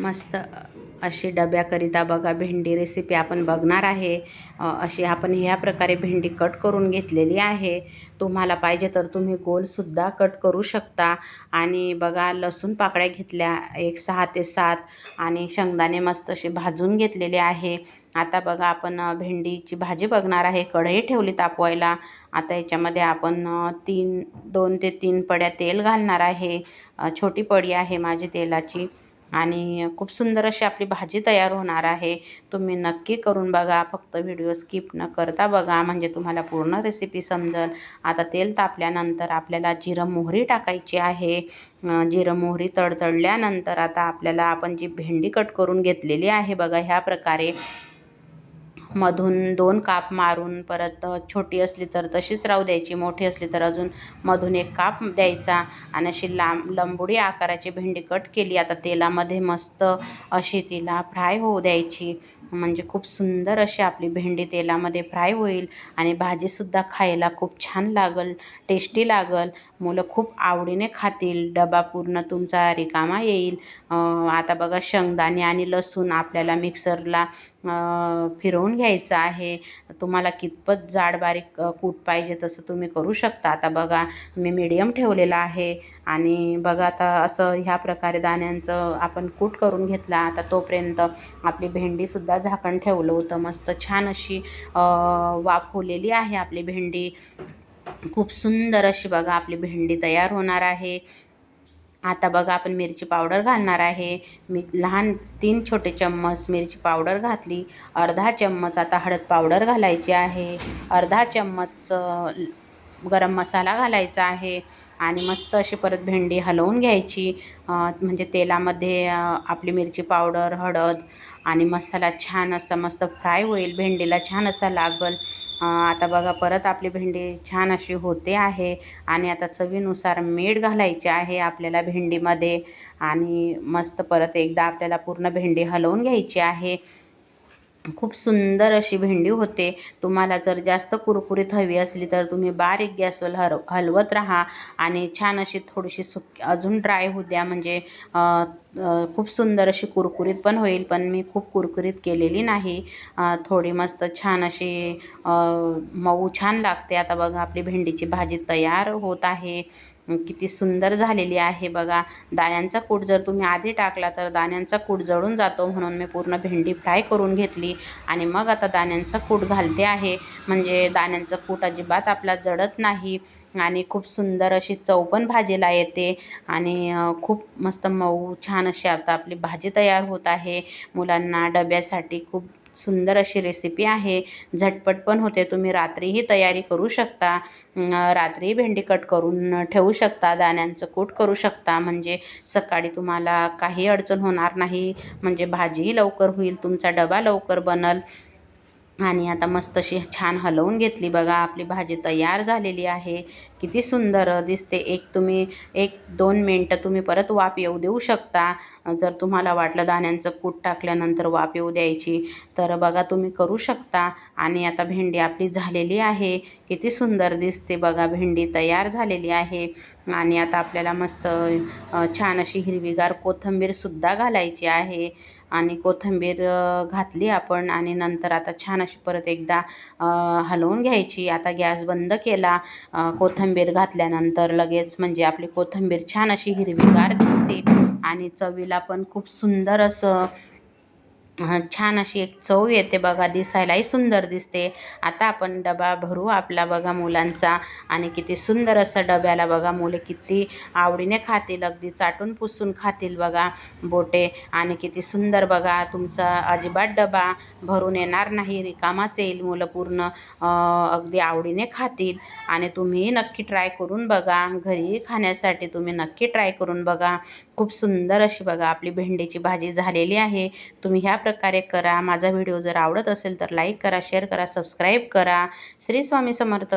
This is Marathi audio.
मस्त अशी डब्याकरिता बघा भेंडी रेसिपी आपण बघणार आहे. अशी आपण ह्या प्रकारे भेंडी कट करून घेतलेली आहे. तुम्हाला पाहिजे तर तुम्ही गोलसुद्धा कट करू शकता. आणि बघा लसूण पाकळ्या घेतल्या एक सहा ते सात आणि शेंगदाणे मस्त असे भाजून घेतलेले आहे. आता बघा आपण भेंडीची भाजी बघणार आहे. कढई ठेवली तापवायला. आता याच्यामध्ये आपण तीन दोन ते तीन पड्या तेल घालणार आहे. छोटी पडी आहे माझी तेलाची. आणि खूप सुंदर अशी आपली भाजी तयार होणार आहे. तुम्ही नक्की करून बघा फक्त व्हिडिओ स्किप न करता बघा म्हणजे तुम्हाला पूर्ण रेसिपी समजेल. आता तेल तापल्यानंतर आपल्याला जिरं मोहरी टाकायची आहे. जिरं मोहरी तडतडल्यानंतर आता आपल्याला आपण जी भेंडी कट करून घेतलेली आहे बघा ह्या प्रकारे मधून दोन काप मारून परत छोटी असली तर तशीच राहू द्यायची मोठी असली तर अजून मधून एक काप द्यायचा. आणि अशी लांब लंबुडी आकाराची भेंडी कट केली. आता तेलामध्ये मस्त अशी तिला फ्राय होऊ द्यायची. म्हणजे खूप सुंदर अशी आपली भेंडी तेलामध्ये फ्राय होईल आणि भाजीसुद्धा खायला खूप छान लागल टेस्टी लागल. मुलं खूप आवडीने खातील. डबा पूर्ण तुमचा रिकामा येईल. आता बघा शेंगदाणे आणि लसूण आपल्याला मिक्सरला फिरवून घ्यायचं आहे. तुम्हाला कितपत जाड बारीक कूट पाहिजे तसं तुम्ही करू शकता. आता बघा मी मीडियम ठेवलेलं आहे आणि बघा आता असं ह्या प्रकारे दाण्यांचं आपण कूट करून घेतला. आता तोपर्यंत आपली भेंडीसुद्धा झाकण ठेवलं होतं. मस्त छान अशी वाफवलेली आहे आपली भेंडी. खूप सुंदर अशी बघा आपली भेंडी तयार होणार आहे. आता बघा आपण मिरची पावडर घालणार आहे. मी लहान तीन छोटे चम्मच मिरची पावडर घातली. अर्धा चम्मच आता हळद पावडर घालायची आहे. अर्धा चम्मच गरम मसाला घालायचा आहे. आणि मस्त अशी परत भेंडी हलवून घ्यायची. म्हणजे तेलामध्ये आपली मिरची पावडर हळद आणि मसाला छान असा मस्त फ्राय होईल भेंडीला छान असा लागल. आता बघा परत आपली भेंडी छान अशी होते आहे. आणि आता चवीनुसार मीठ घालायचे आहे आपल्याला भेंडीमध्ये. आणि मस्त परत एकदा आपल्याला पूर्ण भेंडी हलवून घ्यायची आहे. खूप सुंदर अशी भेंडी होते. तुम्हाला जर जास्त कुरकुरीत हवी असली तर तुम्ही बारीक गॅसवर हर हलवत राहा आणि छान अशी थोडीशी सुक अजून ड्राय होऊ द्या. म्हणजे खूप सुंदर अशी कुरकुरीत पण होईल पण मी खूप कुरकुरीत केलेली नाही. थोडी मस्त छान अशी मऊ छान लागते. आता बघा आपली भेंडीची भाजी तयार होत आहे. किती सुंदर झालेली आहे बघा. दाण्यांचा कूट जर तुम्ही आधी टाकला तर दाण्यांचा कूट जळून जातो म्हणून मी पूर्ण भेंडी फ्राय करून घेतली. आणि मग आता दाण्यांचा कूट घालते आहे. म्हणजे दाण्यांचा कूट अजिबात आपला जळत नाही. आणि खूप सुंदर अशी चव पण भाजीला येते. आणि खूप मस्त मऊ छान अशी आता आपली भाजी तयार होत आहे. मुलांना डब्यासाठी खूप सुंदर अशी रेसिपी आहे. झटपट पण होते. तुम्ही रात्रीही तयारी करू शकता. रात्रीही रात्री भेंडी कट करून ठेवू शकता. दाण्यांचं कूट करू शकता. म्हणजे सकाळी तुम्हाला काही अडचण होणार नाही. म्हणजे भाजीही लवकर होईल. तुमचा डबा लवकर बनल. आणि आता मस्त अशी छान हलवून घेतली बघा. आपली भाजी तयार झालेली आहे. किती सुंदर दिसते. एक तुम्ही एक दोन मिनटं तुम्ही परत वाफ येऊ देऊ शकता. जर तुम्हाला वाटलं दाण्यांचं कूट टाकल्यानंतर वाफ येऊ द्यायची तर बघा तुम्ही करू शकता. आणि आता भेंडी आपली झालेली आहे. किती सुंदर दिसते बघा. भेंडी तयार झालेली आहे. आणि आता आपल्याला मस्त छान अशी हिरवीगार कोथिंबीरसुद्धा घालायची आहे. आणि कोथिंबीर घातली आपण आणि नंतर आता छान अशी परत एकदा हलवून घ्यायची. आता गॅस बंद केला कोथिंबीर घातल्यानंतर लगेच म्हणजे आपली कोथिंबीर छान अशी हिरवीगार दिसते आणि चवीला पण खूप सुंदर असं छान अशी एक चव येते बघा दिसायलाही सुंदर दिसते. आता आपण डबा भरू आपला बघा मुलांचा. आणि किती सुंदर असं डब्याला बघा मुले किती आवडीने खातील अगदी चाटून पुसून खातील बघा बोटे. आणि किती सुंदर बघा तुमचा अजिबात डबा भरून येणार नाही रिकामाच येईल मुलं पूर्ण. अगदी आवडीने खातील. आणि तुम्ही नक्की ट्राय करून बघा घरी खाण्यासाठी तुम्ही नक्की ट्राय करून बघा. खूप सुंदर अशी बघा आपली भेंडीची भाजी झालेली आहे. तुम्ही ह्या प्रकारे करा. माझा व्हिडिओ जर आवडत असेल तर लाईक करा शेअर करा सबस्क्राईब करा. श्री स्वामी समर्थ.